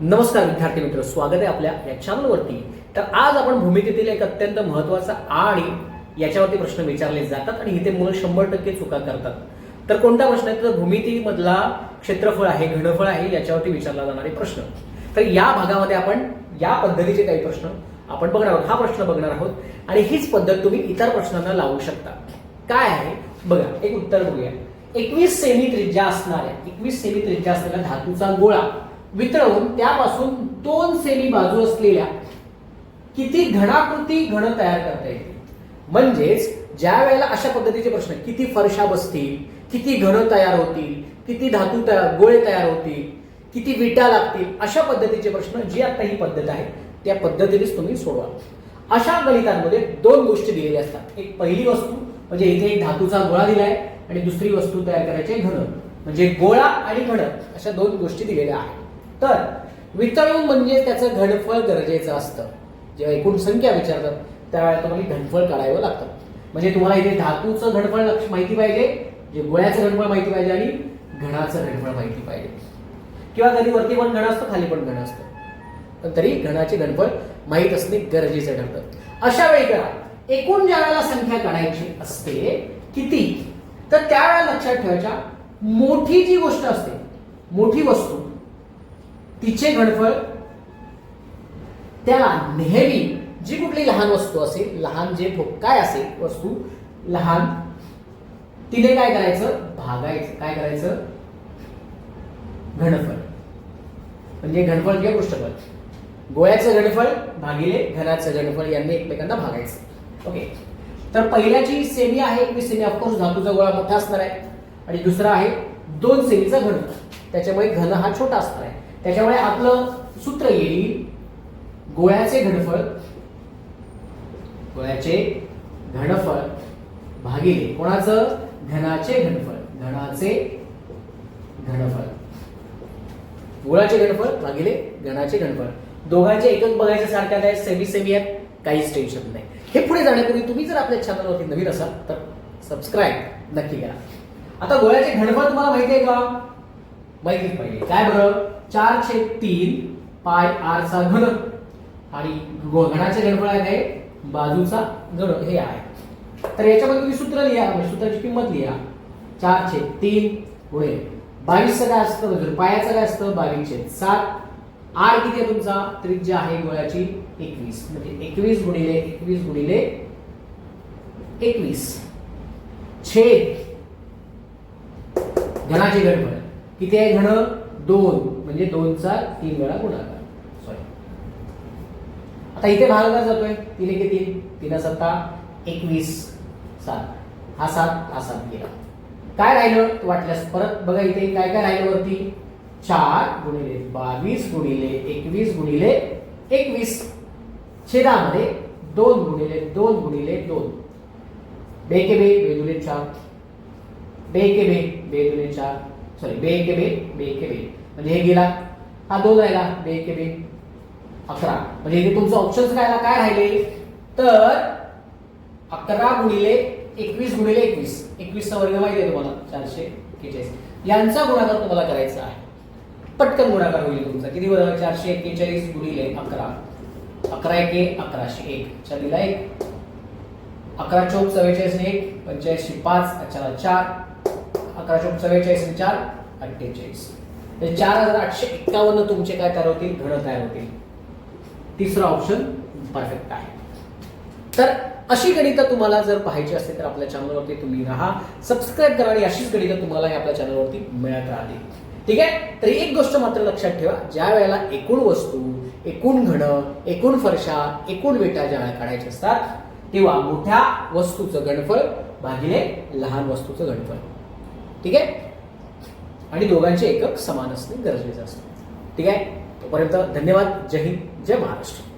नमस्कार विद्यार्थी मित्र स्वागत आहे आपल्या या चॅनलवरती तर आज आपण भूमिकेतील एक अत्यंत महत्त्वाचा आणि याच्यावरती प्रश्न विचारले जातात आणि इथे मुलं शंभर टक्के चुका करतात. तर कोणता प्रश्न आहे? तर भूमितीमधला क्षेत्रफळ आहे घनफळ आहे याच्यावरती विचारला जाणारे प्रश्न. तर या भागामध्ये आपण या पद्धतीचे काही प्रश्न आपण बघणार आहोत. हा प्रश्न बघणार आहोत आणि हीच पद्धत तुम्ही इतर प्रश्नांना लावू शकता. काय आहे? बघा एक उत्तर बघूया. एकवीस सेमी त्रिज्या असणाऱ्या एकवीस सेमी त्रिज्या असणाऱ्या धातूचा गोळा वितळवून त्यापासून दोन सेमी बाजू असलेल्या किती घनाकृती घन तयार करता येते म्हणजेच ज्या वेळेला अशा पद्धतीचे प्रश्न किती फरशा बसतील किती घन तयार होतील किती धातू तयार गोळे तयार होतील किती विटा लागतील अशा पद्धतीचे प्रश्न जी आता ही पद्धत आहे त्या पद्धतीनेच तुम्ही सोडवा. अशा गणितांमध्ये दोन गोष्टी दिलेल्या असतात. एक पहिली वस्तू म्हणजे इथे एक धातूचा गोळा दिलाय आणि दुसरी वस्तू तयार करायची घन म्हणजे गोळा आणि घन अशा दोन गोष्टी दिलेल्या आहेत. तर वितळून म्हणजे त्याचं घनफळ गरजेचं असतं. जेव्हा एकूण संख्या विचारतात त्यावेळेला तुम्हाला घनफळ काढावं लागतं. म्हणजे तुम्हाला इथे धातूचं घनफळ लक्ष माहिती पाहिजे जे गोळ्याचं घनफळ माहिती पाहिजे आणि घणाचं घनफळ माहिती पाहिजे. किंवा कधी वरती पण घन असतं खाली पण घण असतं. पण तरी घणाचे घनफळ माहीत असणे गरजेचं ठरतं. अशा वेळी करा. एकूण ज्या वेळेला संख्या काढायची असते किती? तर त्यावेळेला लक्षात ठेवायच्या मोठी जी गोष्ट असते मोठी वस्तू तिचे घडफळ त्याला नेहमी जी कुठली लहान वस्तू असेल लहान जे काय असेल वस्तू लहान तिने काय करायचं? भागायचं. काय करायचं? घनफळ म्हणजे घनफळ किंवा पृष्ठफळ. गोळ्याचं घनफळ भागिले घनाचं घनफळ यांनी एकमेकांना भागायचं. ओके. तर पहिल्याची सेमी आहे एकवीस सेमी ऑफकोर्स धातूचा गोळा मोठा असणार आहे. आणि दुसरा आहे दोन सेमीचा घन त्याच्यामुळे घन हा छोटा असणार आहे. त्याच्यामुळे आपलं सूत्र येईल गोळ्याचे घनफळ गोळ्याचे घनफळ भागिले कोणाचं? घनाचे घनफळ घनाचे घनफळ. गोळाचे घनफळ भागिले घनाचे घनफळ. दोघांचे एकक बघायचे सारख्या आहेत सेमी सेमी आहेत काहीच टेन्शन नाही. हे पुढे जाण्यापूर्वी तुम्ही जर आपल्या चॅनलवरती नवीन असाल तर सबस्क्राईब नक्की करा. आता गोळ्याचे घनफळ तुम्हाला माहिती आहे का? माहितीच पाहिजे. काय बरं? चार छेद तीन पाय आरचा घन. आणि घनाचे घनफळ आहे काय? बाजूचा घन. हे आहे. तर याच्यामध्ये तुम्ही सूत्र लिहा. म्हणजे सूत्राची किंमत लिहा. चार छेद तीन गुणे बावीस काय असतं. पायाचं काय असतं. बावीस छेद सात. आर किती आहे तुमचा? त्रिज्या आहे गोळ्याची एकवीस. म्हणजे एकवीस गुणिले एकवीस गुणिले एकवीस. छेद. घनाचे घनफळ. किती आहे घन? दोन म्हणजे दोनचा तीन वेळा गुणाकार. सॉरी आता इथे भागाकार जातोय. तीन किती तीन. तीन सत्ता एकवीस सात. हा सात हा सात गेला काय राहिलं? वाटल्यास परत बघा इथे काय काय राहिलं वरती? चार गुणिले बावीस गुणिले एकवीस गुणिले एकवीस. छेदामध्ये दोन गुणिले दोन गुणिले दोन. बे के बे बे दुले चार. बे के बे बे दुले चार. सॉरी बे के बे बे के बे म्हणजे हे गेला. हा दोन राहिला बे के बे अकरा. म्हणजे इथे तुमचं ऑप्शन काय काय राहिले? तर अकरा गुणिले एकवीस गुणिले एकवीस. एकवीसचा वर्ग माहिती आहे तुम्हाला चारशे एक्केचाळीस. यांचा गुणाकार तुम्हाला करायचा आहे. पटकन गुणाकार होईल तुमचा. किती बरोबर चारशे एक्केचाळीस गुणिले अकरा. अकरा एके अकराशे एक. चालीला एक. अकरा चौक चव्वेचाळीस एक. पंच्याऐंशी पाच अचाला चार. अकराशे चव्वेचाळीस आणि चार अठ्ठेचाळीस. म्हणजे चार हजार आठशे एक्कावन्न तुमचे काय तयार होतील? घडं तयार होतील. तिसरा ऑप्शन परफेक्ट आहे. तर अशी गणितं तुम्हाला जर पाहायची असेल तर आपल्या चॅनलवरती तुम्ही राहा. सबस्क्राईब करा आणि अशीच गणितं तुम्हाला हे आपल्या चॅनलवरती मिळत राहतील. ठीक आहे? तर एक गोष्ट मात्र लक्षात ठेवा. ज्या वेळेला एकूण वस्तू एकूण घडं एकूण फरशा एकूण विटा ज्या वेळेला काढायच्या असतात तेव्हा मोठ्या वस्तूचं गणफळ भागिले लहान वस्तूचं गणफळ ठीक आहे? आणि दोघांचे एकक समान असणे गरजेचं असतं. ठीक आहे? तोपर्यंत धन्यवाद. जय हिंद. जय महाराष्ट्र.